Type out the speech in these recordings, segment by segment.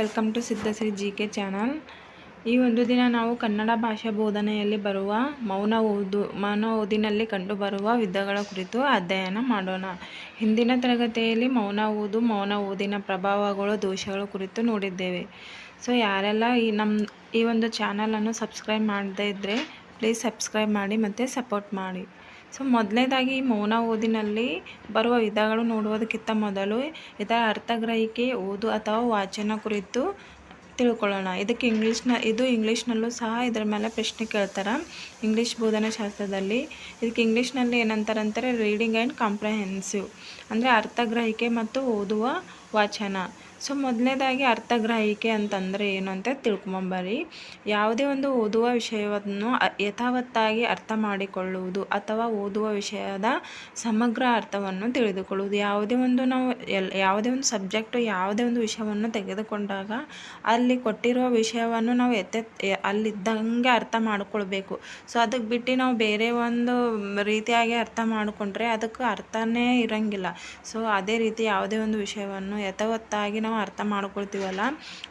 Welcome to Siddhashri G K channel ಈ ಒಂದು ದಿನ ನಾವು ಕನ್ನಡ ಭಾಷಾ ಬೋಧನೆಯಲ್ಲಿ ಬರುವ ಮೌನ ಓದು, ಮೌನ ಓದಿನಲ್ಲಿ ಕಂಡುಬರುವ ವಿಧಗಳ ಕುರಿತು ಅಧ್ಯಯನ ಮಾಡೋಣ. ಹಿಂದಿನ ತರಗತಿಯಲ್ಲಿ ಮೌನ ಓದು, ಮೌನ ಓದಿನ ಪ್ರಭಾವಗಳು, ದೋಷಗಳ ಕುರಿತು ನೋಡಿದ್ದೇವೆ. ಸೊ ಯಾರೆಲ್ಲ ಈ ನಮ್ಮ ಈ ಒಂದು ಚಾನಲನ್ನು ಸಬ್ಸ್ಕ್ರೈಬ್ ಮಾಡದೇ ಇದ್ದರೆ ಪ್ಲೀಸ್ ಸಬ್ಸ್ಕ್ರೈಬ್ ಮಾಡಿ ಮತ್ತು ಸಪೋರ್ಟ್ ಮಾಡಿ. ಸೊ ಮೊದಲನೇದಾಗಿ ಮೌನ ಓದಿನಲ್ಲಿ ಬರುವ ವಿಧಗಳು ನೋಡುವುದಕ್ಕಿಂತ ಮೊದಲು ಇದರ ಅರ್ಥಗ್ರಹಿಕೆ, ಓದು ಅಥವಾ ವಾಚನ ಕುರಿತು ತಿಳ್ಕೊಳ್ಳೋಣ. ಇದಕ್ಕೆ ಇಂಗ್ಲೀಷ್ನ ಇದು ಇಂಗ್ಲೀಷ್ನಲ್ಲೂ ಸಹ ಇದರ ಮೇಲೆ ಪ್ರಶ್ನೆ ಕೇಳ್ತಾರೆ. ಇಂಗ್ಲೀಷ್ ಬೋಧನಾ ಶಾಸ್ತ್ರದಲ್ಲಿ ಇದಕ್ಕೆ ಇಂಗ್ಲೀಷ್ನಲ್ಲಿ ಏನಂತಾರೆ ಅಂತಾರೆ ರೀಡಿಂಗ್ ಆ್ಯಂಡ್ ಕಾಂಪ್ರಹೆನ್ಸಿವ್ ಅಂದರೆ ಅರ್ಥಗ್ರಹಿಕೆ ಮತ್ತು ಓದುವ ವಾಚನ. ಸೊ ಮೊದಲನೇದಾಗಿ ಅರ್ಥಗ್ರಹಿಕೆ ಅಂತಂದರೆ ಏನು ಅಂತ ತಿಳ್ಕೊಂಬರಿ ಯಾವುದೇ ಒಂದು ಓದುವ ವಿಷಯವನ್ನು ಯಥಾವತ್ತಾಗಿ ಅರ್ಥ ಮಾಡಿಕೊಳ್ಳುವುದು ಅಥವಾ ಓದುವ ವಿಷಯದ ಸಮಗ್ರ ಅರ್ಥವನ್ನು ತಿಳಿದುಕೊಳ್ಳುವುದು. ಯಾವುದೇ ಒಂದು ನಾವು ಎಲ್, ಯಾವುದೇ ಒಂದು ಸಬ್ಜೆಕ್ಟು ಯಾವುದೇ ಒಂದು ವಿಷಯವನ್ನು ತೆಗೆದುಕೊಂಡಾಗ ಅಲ್ಲಿ ಕೊಟ್ಟಿರುವ ವಿಷಯವನ್ನು ನಾವು ಎತ್ತೆತ್ ಅಲ್ಲಿದ್ದಂಗೆ ಅರ್ಥ ಮಾಡಿಕೊಳ್ಬೇಕು. ಸೊ ಅದಕ್ಕೆ ಬಿಟ್ಟು ನಾವು ಬೇರೆ ಒಂದು ರೀತಿಯಾಗಿ ಅರ್ಥ ಮಾಡಿಕೊಂಡ್ರೆ ಅದಕ್ಕೆ ಅರ್ಥನೇ ಇರೋಂಗಿಲ್ಲ. ಸೊ ಅದೇ ರೀತಿ ಯಾವುದೇ ಒಂದು ವಿಷಯವನ್ನು ಯಥಾವತ್ತಾಗಿ ನಾವು ಅರ್ಥ ಮಾಡ್ಕೊಳ್ತೀವಲ್ಲ?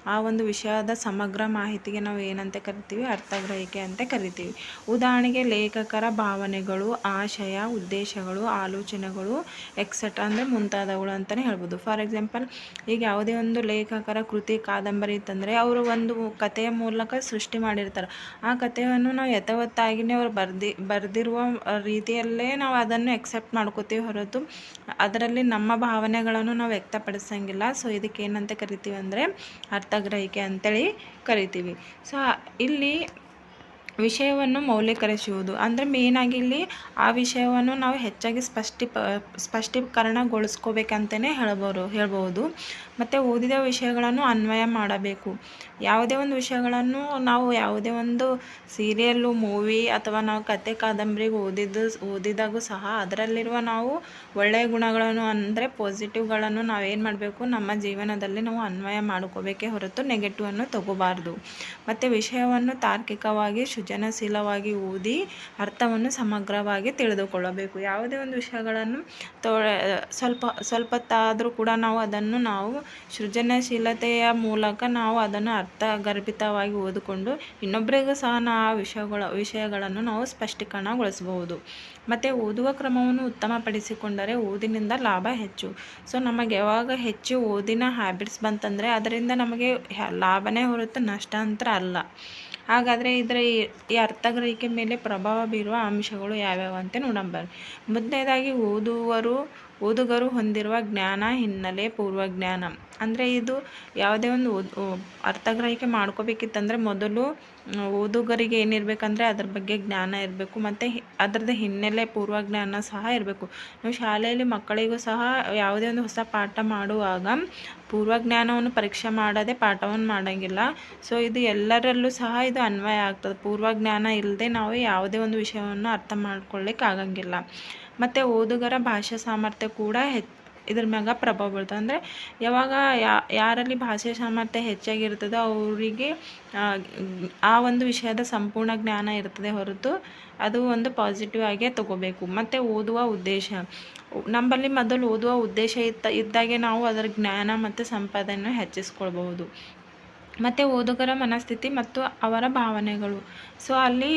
ಆ ಒಂದು ವಿಷಯದ ಸಮಗ್ರ ಮಾಹಿತಿಗೆ ನಾವು ಏನಂತ ಕರಿತೀವಿ? ಅರ್ಥಗ್ರಹಿಕೆ ಅಂತ ಕರಿತೀವಿ. ಉದಾಹರಣೆಗೆ ಲೇಖಕರ ಭಾವನೆಗಳು, ಆಶಯ, ಉದ್ದೇಶಗಳು, ಆಲೋಚನೆಗಳು ಎಕ್ಸೆಟ್ರಾ ಅಂದರೆ ಮುಂತಾದವುಗಳು ಅಂತಲೇ ಹೇಳ್ಬೋದು. ಫಾರ್ ಎಕ್ಸಾಂಪಲ್ ಈಗ ಯಾವುದೇ ಒಂದು ಲೇಖಕರ ಕೃತಿ ಕಾದಂಬರಿ ಇತ್ತಂದರೆ ಅವರು ಒಂದು ಕಥೆಯ ಮೂಲಕ ಸೃಷ್ಟಿ ಮಾಡಿರ್ತಾರೆ. ಆ ಕಥೆಯನ್ನು ನಾವು ಯಥಾವತ್ತಾಗಿಯೇ ಅವ್ರು ಬರ್ದಿ, ಬರೆದಿರುವ ರೀತಿಯಲ್ಲೇ ನಾವು ಅದನ್ನು ಎಕ್ಸೆಪ್ಟ್ ಮಾಡ್ಕೋತೀವಿ ಹೊರತು ಅದರಲ್ಲಿ ನಮ್ಮ ಭಾವನೆಗಳನ್ನು ನಾವು ವ್ಯಕ್ತಪಡಿಸಂಗಿಲ್ಲ. ಸೊ ಇದಕ್ಕೆ ಏನಂತ ಕರಿತೀವಿ ಅಂದರೆ ಅರ್ಥಗ್ರಹಿಕೆ ಅಂತೇಳಿ ಕರಿತೀವಿ. ಸೊ ಇಲ್ಲಿ ವಿಷಯವನ್ನು ಮೌಲ್ಯೀಕರಿಸುವುದು. ಅಂದರೆ ಮೇಯ್ನಾಗಿ ಇಲ್ಲಿ ಆ ವಿಷಯವನ್ನು ನಾವು ಹೆಚ್ಚಾಗಿ ಸ್ಪಷ್ಟಿ ಸ್ಪಷ್ಟೀಕರಣಗೊಳಿಸ್ಕೋಬೇಕಂತಲೇ ಹೇಳ್ಬೋದು ಹೇಳ್ಬೋದು. ಮತ್ತು ಓದಿದ ವಿಷಯಗಳನ್ನು ಅನ್ವಯ ಮಾಡಬೇಕು. ಯಾವುದೇ ಒಂದು ವಿಷಯಗಳನ್ನು ನಾವು ಯಾವುದೇ ಒಂದು ಸೀರಿಯಲ್ಲು ಮೂವಿ ಅಥವಾ ನಾವು ಕತೆ ಕಾದಂಬರಿಗೆ ಓದಿದ್ದು, ಓದಿದಾಗೂ ಸಹ ಅದರಲ್ಲಿರುವ ನಾವು ಒಳ್ಳೆಯ ಗುಣಗಳನ್ನು ಅಂದರೆ ಪಾಸಿಟಿವ್ಗಳನ್ನು ನಾವೇನು ಮಾಡಬೇಕು? ನಮ್ಮ ಜೀವನದಲ್ಲಿ ನಾವು ಅನ್ವಯ ಮಾಡ್ಕೋಬೇಕೇ ಹೊರತು ನೆಗೆಟಿವನ್ನು ತಗೋಬಾರ್ದು. ಮತ್ತು ವಿಷಯವನ್ನು ತಾರ್ಕಿಕವಾಗಿ, ಸೃಜನಶೀಲವಾಗಿ ಓದಿ ಅರ್ಥವನ್ನು ಸಮಗ್ರವಾಗಿ ತಿಳಿದುಕೊಳ್ಳಬೇಕು. ಯಾವುದೇ ಒಂದು ವಿಷಯಗಳನ್ನು ತೊ ಸ್ವಲ್ಪ, ಸ್ವಲ್ಪತ್ತಾದರೂ ಕೂಡ ನಾವು ಅದನ್ನು ನಾವು ಸೃಜನಶೀಲತೆಯ ಮೂಲಕ ನಾವು ಅದನ್ನು ಅರ್ಥಗರ್ಭಿತವಾಗಿ ಓದಿಕೊಂಡು ಇನ್ನೊಬ್ಬರಿಗೂ ಸಹ ನಾವು ಆ ವಿಷಯಗಳ, ವಿಷಯಗಳನ್ನು ನಾವು ಸ್ಪಷ್ಟೀಕರಣಗೊಳಿಸಬಹುದು. ಮತ್ತು ಓದುವ ಕ್ರಮವನ್ನು ಉತ್ತಮಪಡಿಸಿಕೊಂಡರೆ ಓದಿನಿಂದ ಲಾಭ ಹೆಚ್ಚು. ಸೊ, ನಮಗೆ ಯಾವಾಗ ಹೆಚ್ಚು ಓದಿನ ಹ್ಯಾಬಿಟ್ಸ್ ಬಂತಂದರೆ ಅದರಿಂದ ನಮಗೆ ಲಾಭನೇ ಹೊರತು ನಷ್ಟ ಅಂತ ಅಲ್ಲ. ಹಾಗಾದರೆ ಇದರ ಈ ಅರ್ಥಗ್ರಹಿಕೆ ಮೇಲೆ ಪ್ರಭಾವ ಬೀರುವ ಅಂಶಗಳು ಯಾವ್ಯಾವು ಅಂತ ನೋಡಂಬರ್ರಿ ಮೊದಲನೇದಾಗಿ ಓದುವರು ಓದುಗರು ಹೊಂದಿರುವ ಜ್ಞಾನ ಹಿನ್ನೆಲೆ ಪೂರ್ವಜ್ಞಾನ. ಅಂದರೆ ಇದು ಯಾವುದೇ ಒಂದು ಅರ್ಥಗ್ರಹಿಕೆ ಮಾಡ್ಕೋಬೇಕಿತ್ತಂದರೆ ಮೊದಲು ಓದುಗರಿಗೆ ಏನಿರಬೇಕಂದ್ರೆ ಅದ್ರ ಬಗ್ಗೆ ಜ್ಞಾನ ಇರಬೇಕು, ಮತ್ತು ಅದರದ್ದು ಹಿನ್ನೆಲೆ ಪೂರ್ವಜ್ಞಾನ ಸಹ ಇರಬೇಕು. ನಾವು ಶಾಲೆಯಲ್ಲಿ ಮಕ್ಕಳಿಗೂ ಸಹ ಯಾವುದೇ ಒಂದು ಹೊಸ ಪಾಠ ಮಾಡುವಾಗ ಪೂರ್ವಜ್ಞಾನವನ್ನು ಪರೀಕ್ಷೆ ಮಾಡದೆ ಪಾಠವನ್ನು ಮಾಡೋಂಗಿಲ್ಲ. ಸೊ ಇದು ಎಲ್ಲರಲ್ಲೂ ಸಹ ಇದು ಅನ್ವಯ ಆಗ್ತದೆ. ಪೂರ್ವಜ್ಞಾನ ಇಲ್ಲದೆ ನಾವು ಯಾವುದೇ ಒಂದು ವಿಷಯವನ್ನು ಅರ್ಥ ಮಾಡ್ಕೊಳ್ಳಿಕ್ಕೆ ಆಗಂಗಿಲ್ಲ ಮತ್ತು ಓದುಗರ ಭಾಷಾ ಸಾಮರ್ಥ್ಯ ಕೂಡ ಹೆಚ್ಚು, ಇದ್ರ ಮ್ಯಾಗ ಪ್ರಭಾವ ಬೀಳ್ತದೆ. ಅಂದರೆ ಯಾವಾಗ ಯಾರಲ್ಲಿ ಭಾಷೆ ಸಾಮರ್ಥ್ಯ ಹೆಚ್ಚಾಗಿರ್ತದೋ ಅವರಿಗೆ, ಆ ಒಂದು ವಿಷಯದ ಸಂಪೂರ್ಣ ಜ್ಞಾನ ಇರ್ತದೆ ಹೊರತು ಅದು ಒಂದು ಪಾಸಿಟಿವ್ ಆಗೇ ತಗೋಬೇಕು. ಮತ್ತು ಓದುವ ಉದ್ದೇಶ, ನಮ್ಮಲ್ಲಿ ಮೊದಲು ಓದುವ ಉದ್ದೇಶ ಇತ್ತ, ಇದ್ದಾಗೆ ನಾವು ಅದರ ಜ್ಞಾನ ಮತ್ತು ಸಂಪಾದನೆ ಹೆಚ್ಚಿಸ್ಕೊಳ್ಬಹುದು. ಮತ್ತು ಓದುಗರ ಮನಸ್ಥಿತಿ ಮತ್ತು ಅವರ ಭಾವನೆಗಳು. ಸೊ ಅಲ್ಲಿ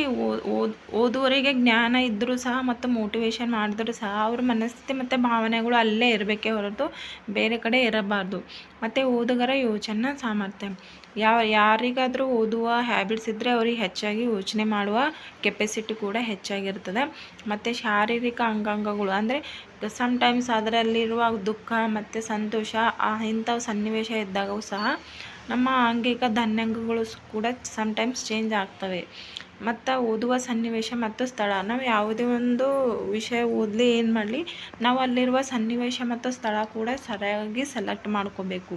ಓದುವರಿಗೆ ಜ್ಞಾನ ಇದ್ದರೂ ಸಹ ಮತ್ತು ಮೋಟಿವೇಶನ್ ಮಾಡಿದ್ರು ಸಹ ಅವ್ರ ಮನಸ್ಥಿತಿ ಮತ್ತು ಭಾವನೆಗಳು ಅಲ್ಲೇ ಇರಬೇಕೇ ಹೊರತು ಬೇರೆ ಕಡೆ ಇರಬಾರ್ದು. ಮತ್ತು ಓದುಗರ ಯೋಚನಾ ಸಾಮರ್ಥ್ಯ. ಯಾವ, ಯಾರಿಗಾದರೂ ಓದುವ ಹ್ಯಾಬಿಟ್ಸ್ ಇದ್ದರೆ ಅವ್ರಿಗೆ ಹೆಚ್ಚಾಗಿ ಯೋಚನೆ ಮಾಡುವ ಕೆಪಾಸಿಟಿ ಕೂಡ ಹೆಚ್ಚಾಗಿರ್ತದೆ. ಮತ್ತು ಶಾರೀರಿಕ ಅಂಗಾಂಗಗಳು ಅಂದರೆ ಸಮ್ಟೈಮ್ಸ್ ಅದರಲ್ಲಿರುವ ದುಃಖ ಮತ್ತು ಸಂತೋಷ ಇಂಥವು ಸನ್ನಿವೇಶ ಇದ್ದಾಗೂ ಸಹ ನಮ್ಮ ಆಂಗಿಕ ಧನ್ಯಾಂಗಗಳು ಕೂಡ ಸಮ್ಟೈಮ್ಸ್ ಚೇಂಜ್ ಆಗ್ತವೆ. ಮತ್ತು ಓದುವ ಸನ್ನಿವೇಶ ಮತ್ತು ಸ್ಥಳ, ನಾವು ಯಾವುದೇ ಒಂದು ವಿಷಯ ಓದಲಿ ಏನು ಮಾಡಲಿ, ನಾವು ಅಲ್ಲಿರುವ ಸನ್ನಿವೇಶ ಮತ್ತು ಸ್ಥಳ ಕೂಡ ಸರಿಯಾಗಿ ಸೆಲೆಕ್ಟ್ ಮಾಡ್ಕೋಬೇಕು.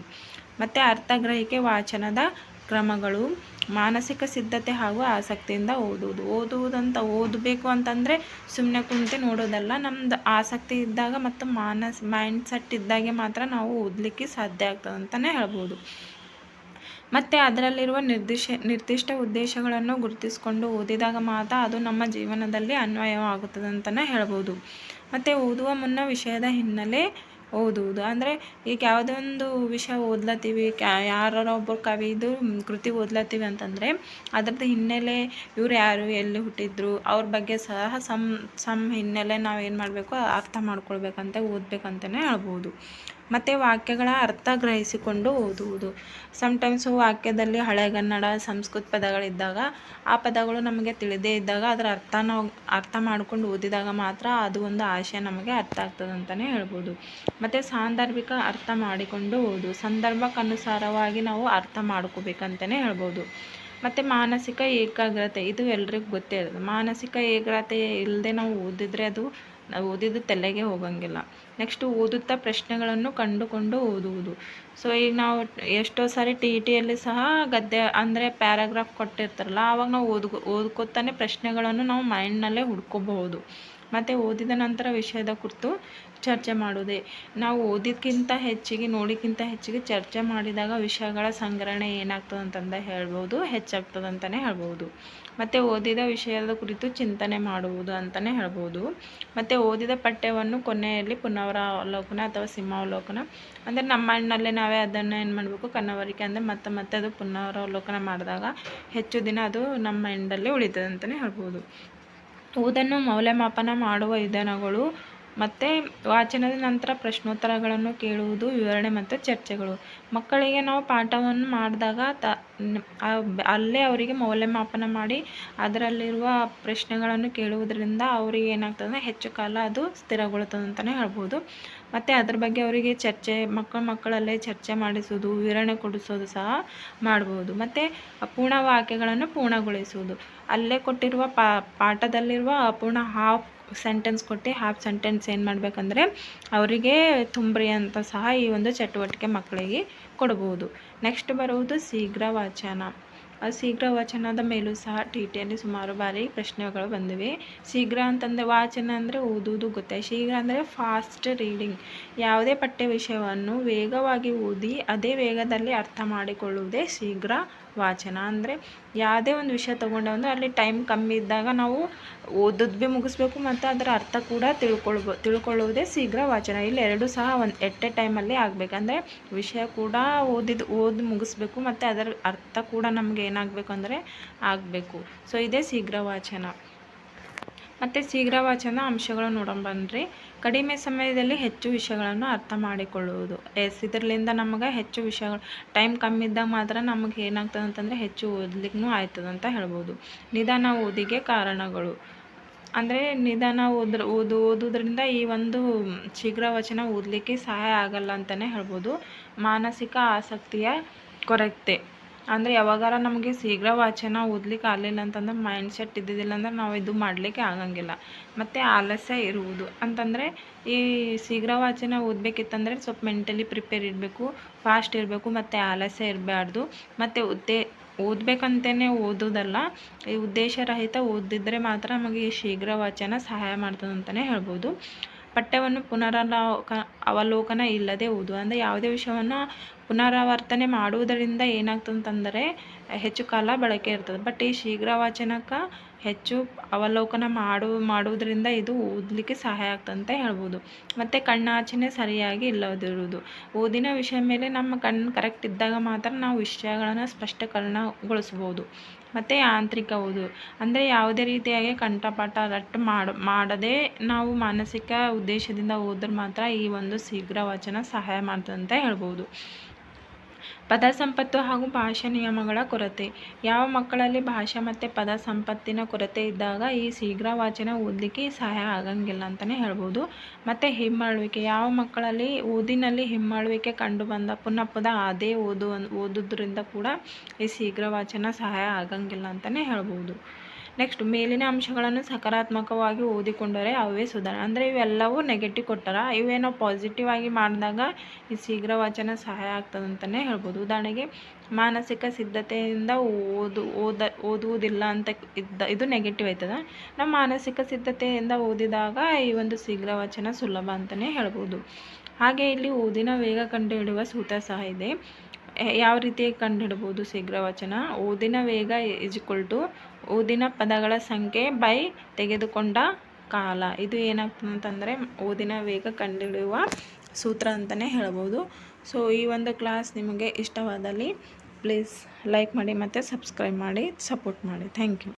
ಮತ್ತು ಅರ್ಥಗ್ರಹಿಕೆ, ವಾಚನದ ಕ್ರಮಗಳು, ಮಾನಸಿಕ ಸಿದ್ಧತೆ ಹಾಗೂ ಆಸಕ್ತಿಯಿಂದ ಓದುವುದು. ಓದುವುದಂತ ಓದಬೇಕು ಅಂತಂದರೆ ಸುಮ್ಮನೆ ಕುಂತು ನೋಡೋದಲ್ಲ, ನಮ್ದು ಆಸಕ್ತಿ ಇದ್ದಾಗ ಮತ್ತು ಮಾನಸ್ ಮೈಂಡ್ ಸೆಟ್ ಇದ್ದಾಗೆ ಮಾತ್ರ ನಾವು ಓದಲಿಕ್ಕೆ ಸಾಧ್ಯ ಆಗ್ತದೆ ಅಂತಲೇ ಹೇಳ್ಬೋದು. ಮತ್ತು ಅದರಲ್ಲಿರುವ ನಿರ್ದಿಷ್ಟ ನಿರ್ದಿಷ್ಟ ಉದ್ದೇಶಗಳನ್ನು ಗುರುತಿಸಿಕೊಂಡು ಓದಿದಾಗ ಮಾತ್ರ ಅದು ನಮ್ಮ ಜೀವನದಲ್ಲಿ ಅನ್ವಯವಾಗುತ್ತದೆ ಅಂತಲೇ ಹೇಳ್ಬೋದು. ಮತ್ತು ಓದುವ ಮುನ್ನ ವಿಷಯದ ಹಿನ್ನೆಲೆ ಓದುವುದು. ಅಂದರೆ ಈಗ ಯಾವುದೇ ಒಂದು ವಿಷಯ ಓದ್ಲತ್ತೀವಿ, ಕ್ಯಾ ಯಾರಾರ ಒಬ್ಬರು ಕವಿದು ಕೃತಿ ಓದ್ಲತ್ತೀವಿ ಅಂತಂದರೆ ಅದ್ರದ್ದು ಹಿನ್ನೆಲೆ ಇವ್ರು ಯಾರು, ಎಲ್ಲಿ ಹುಟ್ಟಿದ್ರು, ಅವ್ರ ಬಗ್ಗೆ ಸಹ ಸಮ್ ಸಮ್ ಹಿನ್ನೆಲೆ ನಾವು ಏನು ಮಾಡಬೇಕು, ಅರ್ಥ ಮಾಡ್ಕೊಳ್ಬೇಕಂತ ಓದಬೇಕಂತಲೇ ಹೇಳ್ಬೋದು. ಮತ್ತು ವಾಕ್ಯಗಳ ಅರ್ಥ ಗ್ರಹಿಸಿಕೊಂಡು ಓದುವುದು. ಸಮ್ಟೈಮ್ಸು ವಾಕ್ಯದಲ್ಲಿ ಹಳೆಗನ್ನಡ ಸಂಸ್ಕೃತ ಪದಗಳಿದ್ದಾಗ ಆ ಪದಗಳು ನಮಗೆ ತಿಳಿದೇ ಇದ್ದಾಗ ಅದರ ಅರ್ಥ ನಾವು ಅರ್ಥ ಮಾಡ್ಕೊಂಡು ಓದಿದಾಗ ಮಾತ್ರ ಅದು ಒಂದು ಆಶಯ ನಮಗೆ ಅರ್ಥ ಆಗ್ತದೆ ಅಂತಲೇ ಹೇಳ್ಬೋದು. ಮತ್ತು ಸಾಂದರ್ಭಿಕ ಅರ್ಥ ಮಾಡಿಕೊಂಡು ಓದು. ಸಂದರ್ಭಕ್ಕನುಸಾರವಾಗಿ ನಾವು ಅರ್ಥ ಮಾಡ್ಕೋಬೇಕಂತಲೇ ಹೇಳ್ಬೋದು. ಮತ್ತು ಮಾನಸಿಕ ಏಕಾಗ್ರತೆ, ಇದು ಎಲ್ರಿಗೂ ಗೊತ್ತೇ ಇರೋದು. ಮಾನಸಿಕ ಏಕಾಗ್ರತೆ ಇಲ್ಲದೆ ನಾವು ಓದಿದರೆ ಅದು, ನಾವು ಓದಿದ್ದು ತಲೆಗೆ ಹೋಗಂಗಿಲ್ಲ. ನೆಕ್ಸ್ಟು ಓದುತ್ತಾ ಪ್ರಶ್ನೆಗಳನ್ನು ಕಂಡುಕೊಂಡು ಓದುವುದು. ಸೊ ಈಗ ನಾವು ಎಷ್ಟೋ ಸಾರಿ ಟಿ ಟಿಯಲ್ಲಿ ಸಹ ಗದ್ಯ, ಅಂದರೆ ಪ್ಯಾರಾಗ್ರಾಫ್ ಕೊಟ್ಟಿರ್ತಾರಲ್ಲ, ಆವಾಗ ನಾವು ಓದ್ ಓದ್ಕೋತಾನೆ ಪ್ರಶ್ನೆಗಳನ್ನು ನಾವು ಮೈಂಡ್ನಲ್ಲೇ ಹುಡ್ಕೋಬಹುದು. ಮತ್ತು ಓದಿದ ನಂತರ ವಿಷಯದ ಕುರಿತು ಚರ್ಚೆ ಮಾಡುವುದೇ ನಾವು ಓದಿದ್ಕಿಂತ ಹೆಚ್ಚಿಗೆ ನೋಡಿಕ್ಕಿಂತ ಹೆಚ್ಚಿಗೆ ಚರ್ಚೆ ಮಾಡಿದಾಗ ವಿಷಯಗಳ ಸಂಗ್ರಹಣೆ ಏನಾಗ್ತದೆ ಅಂತಂದು ಹೇಳ್ಬೋದು ಹೆಚ್ಚಾಗ್ತದೆ ಅಂತಲೇ ಹೇಳ್ಬೋದು. ಮತ್ತು ಓದಿದ ವಿಷಯದ ಕುರಿತು ಚಿಂತನೆ ಮಾಡುವುದು ಅಂತಲೇ ಹೇಳ್ಬೋದು. ಮತ್ತು ಓದಿದ ಪಠ್ಯವನ್ನು ಕೊನೆಯಲ್ಲಿ ಪುನರಾವಲೋಕನ ಅಥವಾ ಸಿಂಹಾವಲೋಕನ, ಅಂದರೆ ನಮ್ಮ ಮಣ್ಣಲ್ಲೇ ನಾವೇ ಅದನ್ನು ಏನು ಮಾಡಬೇಕು, ಕನ್ನವರಿಕೆ ಅಂದರೆ ಮತ್ತೆ ಮತ್ತೆ ಅದು ಪುನರಾವಲೋಕನ ಮಾಡಿದಾಗ ಹೆಚ್ಚು ದಿನ ಅದು ನಮ್ಮ ಮೈಂಡಲ್ಲಿ ಉಳಿತದೆ ಅಂತಲೇ ಹೇಳ್ಬೋದು. ಓದನ್ನು ಮೌಲ್ಯಮಾಪನ ಮಾಡುವ ವಿಧಾನಗಳು ಮತ್ತು ವಾಚನದ ನಂತರ ಪ್ರಶ್ನೋತ್ತರಗಳನ್ನು ಕೇಳುವುದು, ವಿವರಣೆ ಮತ್ತು ಚರ್ಚೆಗಳು. ಮಕ್ಕಳಿಗೆ ನಾವು ಪಾಠವನ್ನು ಮಾಡಿದಾಗ ತ ಅಲ್ಲೇ ಅವರಿಗೆ ಮೌಲ್ಯಮಾಪನ ಮಾಡಿ ಅದರಲ್ಲಿರುವ ಪ್ರಶ್ನೆಗಳನ್ನು ಕೇಳುವುದರಿಂದ ಅವರಿಗೆ ಏನಾಗ್ತದೆ, ಹೆಚ್ಚು ಕಾಲ ಅದು ಸ್ಥಿರಗೊಳ್ಳುತ್ತದೆ ಅಂತಲೇ ಹೇಳ್ಬೋದು. ಮತ್ತು ಅದ್ರ ಬಗ್ಗೆ ಅವರಿಗೆ ಚರ್ಚೆ, ಮಕ್ಕಳು ಮಕ್ಕಳಲ್ಲೇ ಚರ್ಚೆ ಮಾಡಿಸುವುದು, ವಿವರಣೆ ಕೊಡಿಸೋದು ಸಹ ಮಾಡ್ಬೋದು. ಮತ್ತು ಅಪೂರ್ಣ ವಾಕ್ಯಗಳನ್ನು ಪೂರ್ಣಗೊಳಿಸುವುದು. ಅಲ್ಲೇ ಕೊಟ್ಟಿರುವ ಪಾಠದಲ್ಲಿರುವ ಅಪೂರ್ಣ ಹಾಫ್ ಸೆಂಟೆನ್ಸ್ ಕೊಟ್ಟು ಹಾಫ್ ಸೆಂಟೆನ್ಸ್ ಏನು ಮಾಡಬೇಕಂದ್ರೆ ಅವರಿಗೆ ತುಂಬ್ರಿ ಅಂತ ಸಹ ಈ ಒಂದು ಚಟುವಟಿಕೆ ಮಕ್ಕಳಿಗೆ ಕೊಡ್ಬೋದು. ನೆಕ್ಸ್ಟ್ ಬರುವುದು ಶೀಘ್ರ ವಾಚನ ಆ ಶೀಘ್ರ ವಾಚನದ ಮೇಲೂ ಸಹ ಟಿ ಟಿಯಲ್ಲಿ ಸುಮಾರು ಬಾರಿ ಪ್ರಶ್ನೆಗಳು ಬಂದಿವೆ. ಶೀಘ್ರ ಅಂತಂದರೆ ವಾಚನ ಅಂದರೆ ಓದುವುದು ಗೊತ್ತೇ. ಶೀಘ್ರ ಅಂದರೆ ಫಾಸ್ಟ್ ರೀಡಿಂಗ್ ಯಾವುದೇ ಪಠ್ಯ ವಿಷಯವನ್ನು ವೇಗವಾಗಿ ಓದಿ ಅದೇ ವೇಗದಲ್ಲಿ ಅರ್ಥ ಮಾಡಿಕೊಳ್ಳುವುದೇ ಶೀಘ್ರ ವಾಚನ. ಅಂದರೆ ಯಾವುದೇ ಒಂದು ವಿಷಯ ತೊಗೊಂಡೇವಂದ್ರೆ ಅಲ್ಲಿ ಟೈಮ್ ಕಮ್ಮಿ ಇದ್ದಾಗ ನಾವು ಓದೋದು ಭೀ ಮುಗಿಸ್ಬೇಕು ಮತ್ತು ಅದರ ಅರ್ಥ ಕೂಡ ತಿಳ್ಕೊಳ್ಬೋ ತಿಳ್ಕೊಳ್ಳುವುದೇ ಶೀಘ್ರ ವಾಚನ. ಇಲ್ಲಿ ಎರಡು ಸಹ ಒಂದು, ಎಟ್ ಎ ಟೈಮಲ್ಲಿ ಆಗಬೇಕಂದ್ರೆ ವಿಷಯ ಕೂಡ ಓದಿದ್ದು ಓದಿ ಮುಗಿಸ್ಬೇಕು ಮತ್ತು ಅದರ ಅರ್ಥ ಕೂಡ ನಮಗೆ ಏನಾಗಬೇಕು ಅಂದರೆ ಆಗಬೇಕು. ಸೊ ಇದೇ ಶೀಘ್ರ ವಾಚನ. ಮತ್ತು ಶೀಘ್ರ ವಾಚನ ಅಂಶಗಳು ನೋಡೋಣ ಬನ್ನಿರಿ ಕಡಿಮೆ ಸಮಯದಲ್ಲಿ ಹೆಚ್ಚು ವಿಷಯಗಳನ್ನು ಅರ್ಥ ಮಾಡಿಕೊಳ್ಳುವುದು. ಎಸ್ ಇದರಿಂದ ನಮಗೆ ಹೆಚ್ಚು ವಿಷಯಗಳು, ಟೈಮ್ ಕಮ್ಮಿ ಇದ್ದಾಗ ಮಾತ್ರ ನಮಗೆ ಏನಾಗ್ತದೆ ಅಂತಂದರೆ ಹೆಚ್ಚು ಓದ್ಲಿಕ್ಕೂ ಆಯ್ತದೆ ಅಂತ ಹೇಳ್ಬೋದು. ನಿಧಾನ ಓದಿಗೆ ಕಾರಣಗಳು. ಅಂದರೆ ನಿಧಾನ ಓದ್ರ, ಓದು, ಓದೋದ್ರಿಂದ ಈ ಒಂದು ಶೀಘ್ರ ವಚನ ಓದಲಿಕ್ಕೆ ಸಹಾಯ ಆಗಲ್ಲ ಅಂತಲೇ ಹೇಳ್ಬೋದು. ಮಾನಸಿಕ ಆಸಕ್ತಿಯ ಕೊರತೆ. ಅಂದರೆ ಯಾವಾಗಾರ ನಮಗೆ ಶೀಘ್ರ ವಾಚನ ಓದ್ಲಿಕ್ಕೆ ಆಗಲಿಲ್ಲ ಅಂತಂದ್ರೆ ಮೈಂಡ್ ಸೆಟ್ ಇದ್ದಿದ್ದಿಲ್ಲ ಅಂದ್ರೆ ನಾವು ಇದು ಮಾಡಲಿಕ್ಕೆ ಆಗಂಗಿಲ್ಲ. ಮತ್ತು ಆಲಸ್ಯ ಇರುವುದು. ಅಂತಂದರೆ ಈ ಶೀಘ್ರ ವಾಚನ ಓದಬೇಕಿತ್ತಂದರೆ ಸ್ವಲ್ಪ ಮೆಂಟಲಿ ಪ್ರಿಪೇರ್ ಇರಬೇಕು ಫಾಸ್ಟ್ ಇರಬೇಕು, ಮತ್ತು ಆಲಸ್ಯ ಇರಬಾರ್ದು. ಮತ್ತು ಉದ್ದೇ ಓದಬೇಕಂತಲೇ ಓದೋದಲ್ಲ, ಈ ಉದ್ದೇಶರಹಿತ ಓದಿದ್ರೆ ಮಾತ್ರ ನಮಗೆ ಈ ಶೀಘ್ರ ವಾಚನ ಸಹಾಯ ಮಾಡ್ತದೆ ಅಂತಲೇ ಹೇಳ್ಬೋದು. ಪಠ್ಯವನ್ನು ಪುನರಾವಲೋಕನ ಅವಲೋಕನ ಇಲ್ಲದೆ ಓದು ಅಂದರೆ ಯಾವುದೇ ವಿಷಯವನ್ನು ಪುನರಾವರ್ತನೆ ಮಾಡುವುದರಿಂದ ಏನಾಗ್ತಂತಂದರೆ ಹೆಚ್ಚು ಕಾಲ ಬಳಕೆ ಇರ್ತದೆ. ಬಟ್ ಈ ಶೀಘ್ರ ವಾಚನಕ್ಕೆ ಹೆಚ್ಚು ಅವಲೋಕನ ಮಾಡು, ಮಾಡುವುದರಿಂದ ಇದು ಓದಲಿಕ್ಕೆ ಸಹಾಯ ಆಗ್ತಂತ ಹೇಳ್ಬೋದು. ಮತ್ತು ಕಣ್ಣಾಚನೆ ಸರಿಯಾಗಿ ಇಲ್ಲದಿರುವುದು. ಓದಿನ ವಿಷಯ ಮೇಲೆ ನಮ್ಮ ಕಣ್ಣು ಕರೆಕ್ಟ್ ಇದ್ದಾಗ ಮಾತ್ರ ನಾವು ವಿಷಯಗಳನ್ನು ಸ್ಪಷ್ಟೀಕರಣಗೊಳಿಸ್ಬೋದು. ಮತ್ತು ಯಾಂತ್ರಿಕ ಓದು. ಅಂದರೆ ಯಾವುದೇ ರೀತಿಯಾಗಿ ಕಂಠಪಾಠ ರಟ್ಟು ಮಾಡ, ಮಾಡದೇ ನಾವು ಮಾನಸಿಕ ಉದ್ದೇಶದಿಂದ ಓದ್ರೆ ಮಾತ್ರ ಈ ಒಂದು ಶೀಘ್ರ ವಾಚನ ಸಹಾಯ ಮಾಡ್ತದೆ ಅಂತ ಹೇಳ್ಬೋದು. ಪದ ಸಂಪತ್ತು ಹಾಗೂ ಭಾಷಾ ನಿಯಮಗಳ ಕೊರತೆ. ಯಾವ ಮಕ್ಕಳಲ್ಲಿ ಭಾಷೆ ಮತ್ತು ಪದ ಸಂಪತ್ತಿನ ಕೊರತೆ ಇದ್ದಾಗ ಈ ಶೀಘ್ರ ವಾಚನ ಓದಲಿಕ್ಕೆ ಸಹಾಯ ಆಗಂಗಿಲ್ಲ ಅಂತಲೇ ಹೇಳ್ಬೋದು. ಮತ್ತು ಹಿಮ್ಮಾಳುವಿಕೆ ಯಾವ ಮಕ್ಕಳಲ್ಲಿ ಓದಿನಲ್ಲಿ ಹಿಮ್ಮಾಳುವಿಕೆ ಕಂಡು ಬಂದ ಪುನಃ ಪದ ಅದೇ ಓದು, ಓದೋದ್ರಿಂದ ಕೂಡ ಈ ಶೀಘ್ರ ವಾಚನ ಸಹಾಯ ಆಗಂಗಿಲ್ಲ ಅಂತಲೇ ಹೇಳ್ಬೋದು. ನೆಕ್ಸ್ಟ್ ಮೇಲಿನ ಅಂಶಗಳನ್ನು ಸಕಾರಾತ್ಮಕವಾಗಿ ಓದಿಕೊಂಡರೆ ಅವೇ ಸುಧಾರಣೆ ಅಂದರೆ ಇವೆಲ್ಲವೂ ನೆಗೆಟಿವ್ ಕೊಟ್ಟಾರ? ಇವೇನೋ ಪಾಸಿಟಿವ್ ಆಗಿ ಮಾಡಿದಾಗ ಈ ಶೀಘ್ರ ವಾಚನ ಸಹಾಯ ಆಗ್ತದೆ ಅಂತಲೇ ಹೇಳ್ಬೋದು. ಉದಾಹರಣೆಗೆ, ಮಾನಸಿಕ ಸಿದ್ಧತೆಯಿಂದ ಓದು, ಓದ, ಓದುವುದಿಲ್ಲ ಅಂತ ಇದ್ದ, ಇದು ನೆಗೆಟಿವ್ ಆಯ್ತದ? ನಮ್ಮ ಮಾನಸಿಕ ಸಿದ್ಧತೆಯಿಂದ ಓದಿದಾಗ ಈ ಒಂದು ಶೀಘ್ರ ವಾಚನ ಸುಲಭ ಅಂತಲೇ ಹೇಳ್ಬೋದು. ಹಾಗೆ ಇಲ್ಲಿ ಓದಿನ ವೇಗ ಕಂಡುಹಿಡಿಯುವ ಸೂತ್ರ ಸಹ ಇದೆ. ಯಾವ ರೀತಿ ಕಂಡುಹಿಡ್ಬೋದು ಶೀಘ್ರ ವಚನ? ಓದಿನ ವೇಗ ಟು ಓದಿನ ಪದಗಳ ಸಂಖ್ಯೆ ಬೈ ತೆಗೆದುಕೊಂಡ ಕಾಲ. ಇದು ಏನಾಗ್ತದೆ ಅಂತಂದರೆ ಓದಿನ ವೇಗ ಕಂಡುಹಿಡಿಯುವ ಸೂತ್ರ ಅಂತಲೇ ಹೇಳ್ಬೋದು. ಸೊ ಈ ಒಂದು ಕ್ಲಾಸ್ ನಿಮಗೆ ಇಷ್ಟವಾದಲ್ಲಿ ಪ್ಲೀಸ್ ಲೈಕ್ ಮಾಡಿ ಮತ್ತು ಸಬ್ಸ್ಕ್ರೈಬ್ ಮಾಡಿ ಸಪೋರ್ಟ್ ಮಾಡಿ. Thank you